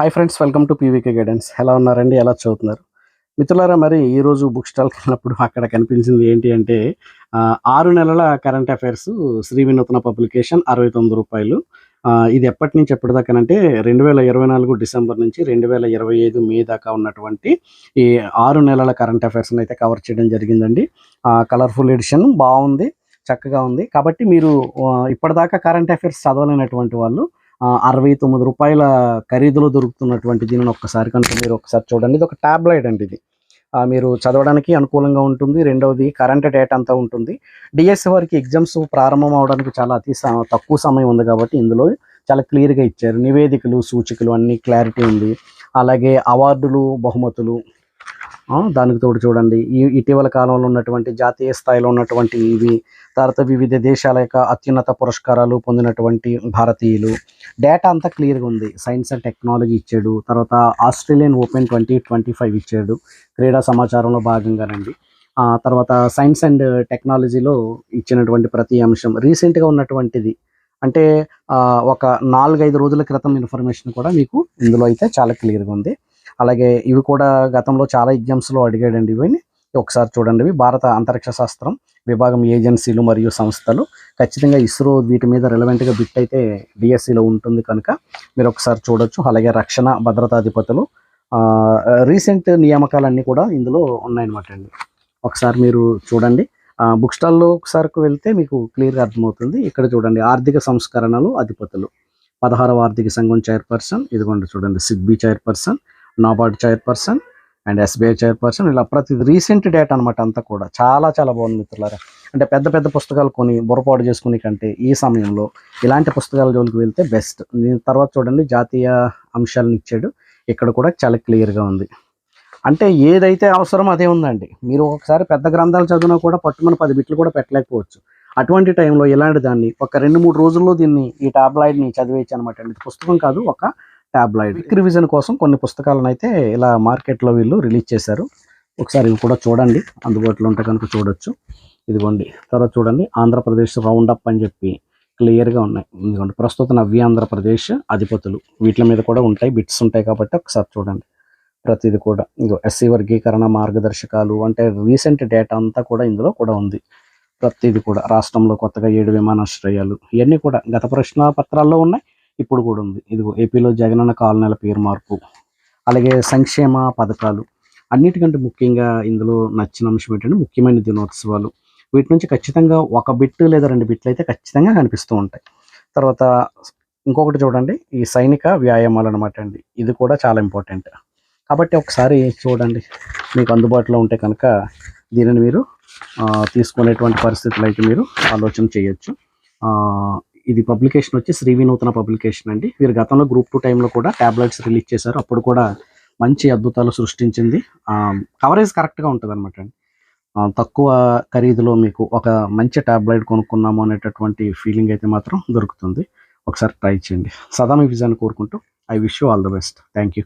Hi friends welcome to PVK guidance ఎలా ఉన్నారండి? ఎలా చదువుతున్నారు? మిత్రులారా మరి ఈరోజు బుక్ స్టాల్కి వెళ్ళినప్పుడు అక్కడ కనిపించింది ఏంటి అంటే ఆరు నెలల current affairs Sri Vinuthana publication అరవై తొమ్మిది రూపాయలు. ఇది ఎప్పటి నుంచి ఎప్పటిదాకానంటే రెండు వేల ఇరవై నాలుగు డిసెంబర్ నుంచి రెండు వేల ఇరవై ఐదు మే దాకా ఉన్నటువంటి ఈ ఆరు నెలల కరెంట్ అఫైర్స్ని అయితే కవర్ చేయడం జరిగిందండి. కలర్ఫుల్ ఎడిషన్ బాగుంది చక్కగా ఉంది. కాబట్టి మీరు ఇప్పటిదాకా కరెంట్ అఫైర్స్ చదవలేనటువంటి వాళ్ళు అరవై తొమ్మిది రూపాయల ఖరీదులో దొరుకుతున్నటువంటి దీనిని ఒక్కసారి కనుక మీరు ఒకసారి చూడండి. ఇది ఒక ట్యాబ్లెట్ అండి ఇది. మీరు చదవడానికి అనుకూలంగా ఉంటుంది. రెండవది కరెంట్ డేట్ అంతా ఉంటుంది. డిఎస్సి వారికి ఎగ్జామ్స్ ప్రారంభం అవడానికి చాలా అతి తక్కువ సమయం ఉంది కాబట్టి ఇందులో చాలా క్లియర్గా ఇచ్చారు. నివేదికలు సూచికలు అన్నీ క్లారిటీ ఉంది. అలాగే అవార్డులు బహుమతులు దానికి తోడు చూడండి. ఈ ఇటీవల కాలంలో ఉన్నటువంటి జాతీయ స్థాయిలో ఉన్నటువంటి ఇవి తర్వాత వివిధ దేశాల యొక్క అత్యున్నత పురస్కారాలు పొందినటువంటి భారతీయులు. డేటా అంతా క్లియర్గా ఉంది. సైన్స్ అండ్ టెక్నాలజీ ఇచ్చాడు. తర్వాత Australian open twenty twenty five ఇచ్చాడు. క్రీడా సమాచారంలో భాగంగానండి తర్వాత సైన్స్ అండ్ టెక్నాలజీలో ఇచ్చినటువంటి ప్రతి అంశం. రీసెంట్గా ఉన్నటువంటిది అంటే ఒక నాలుగైదు రోజుల క్రితం ఇన్ఫర్మేషన్ కూడా మీకు ఇందులో అయితే చాలా క్లియర్గా ఉంది. అలాగే ఇవి కూడా గతంలో చాలా ఎగ్జామ్స్లో అడిగాడండి ఇవన్నీ. ఒకసారి చూడండి ఇవి భారత అంతరిక్ష శాస్త్రం విభాగం ఏజెన్సీలు మరియు సంస్థలు. ఖచ్చితంగా ఇస్రో వీటి మీద రిలవెంట్గా బిట్ అయితే డిఎస్సిలో ఉంటుంది కనుక మీరు ఒకసారి చూడొచ్చు. అలాగే రక్షణ భద్రతాధిపతులు రీసెంట్ నియామకాలన్నీ కూడా ఇందులో ఉన్నాయన్నమాట అండి. ఒకసారి మీరు చూడండి. బుక్ స్టాల్లో ఒకసారి వెళ్తే మీకు క్లియర్గా అర్థమవుతుంది. ఇక్కడ చూడండి ఆర్థిక సంస్కరణలు అధిపతులు. పదహారవ ఆర్థిక సంఘం చైర్పర్సన్ ఇదిగోండి చూడండి SIDBI chairperson NABARD chairperson and SBI chairperson. ఇలా ప్రతి రీసెంట్ డేటా అనమాట అంతా కూడా చాలా చాలా బాగుంది మిత్రులారా. అంటే పెద్ద పెద్ద పుస్తకాలు కొని బుర్రపాటు చేసుకునే కంటే ఈ సమయంలో ఇలాంటి పుస్తకాల జోలికి వెళ్తే బెస్ట్. దీని తర్వాత చూడండి జాతీయ అంశాలను ఇచ్చాడు. ఇక్కడ కూడా చాలా క్లియర్గా ఉంది. అంటే ఏదైతే అవసరమో అదే ఉందండి. మీరు ఒకసారి పెద్ద గ్రంథాలు చదివినా కూడా పట్టుమని పది బిట్లు కూడా పెట్టలేకపోవచ్చు. అటువంటి టైంలో ఇలాంటి దాన్ని ఒక రెండు మూడు రోజుల్లో దీన్ని ఈ టాబ్లాయిడ్ని చదివేయచ్చు అనమాట అండి. పుస్తకం కాదు ఒక టాబ్లాయిడ్. క్విక్ రివిజన్ కోసం కొన్ని పుస్తకాలను అయితే ఇలా మార్కెట్లో వీళ్ళు రిలీజ్ చేశారు. ఒకసారి ఇవి కూడా చూడండి. అందుబాటులో ఉంటే కనుక చూడొచ్చు. ఇదిగోండి. తర్వాత చూడండి. ఆంధ్రప్రదేశ్ రౌండ్ అప్ అని చెప్పి క్లియర్గా ఉన్నాయి. ఇదిగోండి. ప్రస్తుత నవ్య ఆంధ్రప్రదేశ్ అధిపతులు. వీటి మీద కూడా ఉంటాయి. బిట్స్ ఉంటాయి కాబట్టి ఒకసారి చూడండి. ప్రతిది కూడా. ఇంకో ఎస్సీ వర్గీకరణ మార్గదర్శకాలు అంటే రీసెంట్ డేటా అంతా కూడా ఇందులో కూడా ఉంది. ప్రతిది కూడా రాష్ట్రంలో కొత్తగా ఏడు విమానాశ్రయాలు ఇవన్నీ కూడా గత ప్రశ్న పత్రాల్లో ఉన్నాయి. ఇప్పుడు కూడా ఉంది. ఇదిగో ఏపీలో జగనన్న కాలనీల పేరు మార్పు అలాగే సంక్షేమ పథకాలు అన్నిటికంటే ముఖ్యంగా ఇందులో నచ్చిన అంశం ఏంటంటే ముఖ్యమైన దినోత్సవాలు. వీటి నుంచి ఖచ్చితంగా ఒక బిట్ లేదా రెండు బిట్లు అయితే ఖచ్చితంగా కనిపిస్తూ ఉంటాయి. తర్వాత ఇంకొకటి చూడండి ఈ సైనిక వ్యాయామాలు అనమాట అండి. ఇది కూడా చాలా ఇంపార్టెంట్. కాబట్టి ఒకసారి చూడండి మీకు అందుబాటులో ఉంటే కనుక దీనిని మీరు తీసుకునేటువంటి పరిస్థితులు అయితే మీరు ఆలోచన చేయొచ్చు. ఇది పబ్లికేషన్ వచ్చి శ్రీ వినూతన పబ్లికేషన్ అండి. వీరు గతంలో గ్రూప్ టూ టైంలో కూడా ట్యాబ్లెట్స్ రిలీజ్ చేశారు. అప్పుడు కూడా మంచి అద్భుతాలు సృష్టించింది. కవరేజ్ కరెక్ట్గా ఉంటుంది అనమాట అండి తక్కువ ఖరీదులో మీకు ఒక మంచి ట్యాబ్లెట్ కొనుక్కున్నాము అనేటటువంటి ఫీలింగ్ అయితే మాత్రం దొరుకుతుంది. ఒకసారి ట్రై చేయండి. సదా మీ విజయాన్ని కోరుకుంటూ I wish you all the best. Thank you.